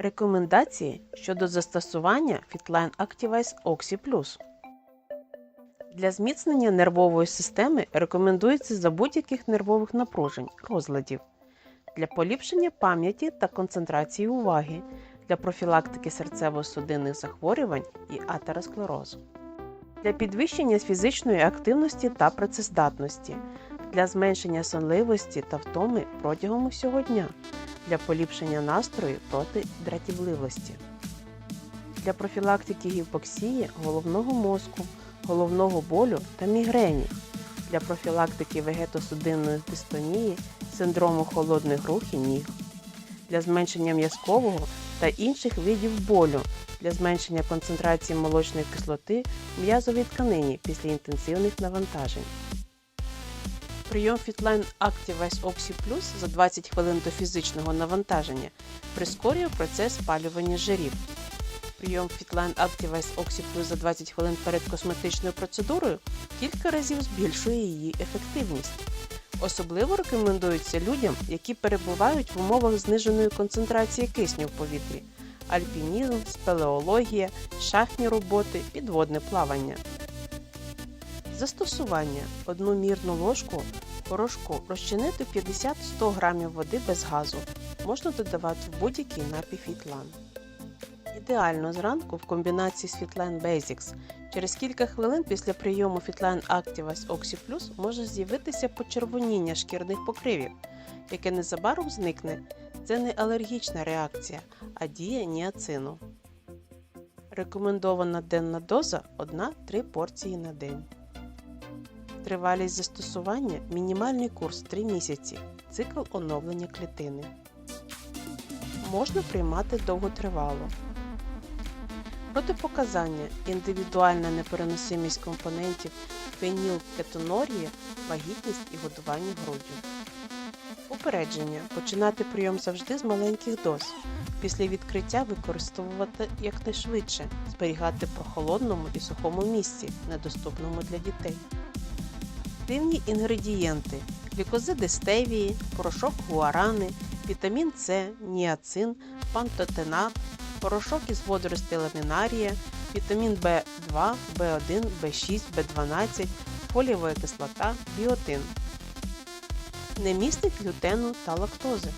Рекомендації щодо застосування Fitline Activize Oxy Plus. Для зміцнення нервової системи рекомендується за будь-яких нервових напружень, розладів, для поліпшення пам'яті та концентрації уваги, для профілактики серцево-судинних захворювань і атеросклерозу, для підвищення фізичної активності та працездатності, для зменшення сонливості та втоми протягом усього дня, для поліпшення настрою проти дратівливості, для профілактики гіпоксії головного мозку, головного болю та мігрені, для профілактики вегетосудинної дистонії, синдрому холодних рук і ніг, для зменшення м'язкового та інших видів болю, для зменшення концентрації молочної кислоти в м'язовій тканині після інтенсивних навантажень. Прийом Fitline Activize Oxy Plus за 20 хвилин до фізичного навантаження прискорює процес спалювання жирів. Прийом Fitline Activize Oxy Plus за 20 хвилин перед косметичною процедурою кілька разів збільшує її ефективність. Особливо рекомендується людям, які перебувають в умовах зниженої концентрації кисню в повітрі, альпінізм, спелеологія, шахтні роботи, підводне плавання. Застосування одну мірну ложку порошку розчинити 50-100 г води без газу. Можна додавати в будь-який напій Фітлан. Ідеально зранку в комбінації з Fitline Basics. Через кілька хвилин після прийому Fitline Activize Oxy Plus може з'явитися почервоніння шкірних покривів, яке незабаром зникне. Це не алергічна реакція, а дія ніацину. Рекомендована денна доза 1-3 порції на день. Тривалість застосування мінімальний курс 3 місяці. Цикл оновлення клітини. Можна приймати довготривало. Протипоказання індивідуальна непереносимість компонентів фенілкетонурії, вагітність і годування груддю. Попередження. Починати прийом завжди з маленьких доз. Після відкриття використовувати якнайшвидше, зберігати в прохолодному і сухому місці, недоступному для дітей. Активні інгредієнти: глікозиди стевії, порошок гуарани, вітамін С, ніацин, пантотенат, порошок із водоростей ламінарія, вітамін В2, В1, В6, В12, фолієва кислота, біотин. Не містить глютену та лактози.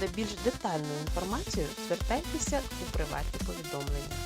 За більш детальною інформацією звертайтеся у приватні повідомлення.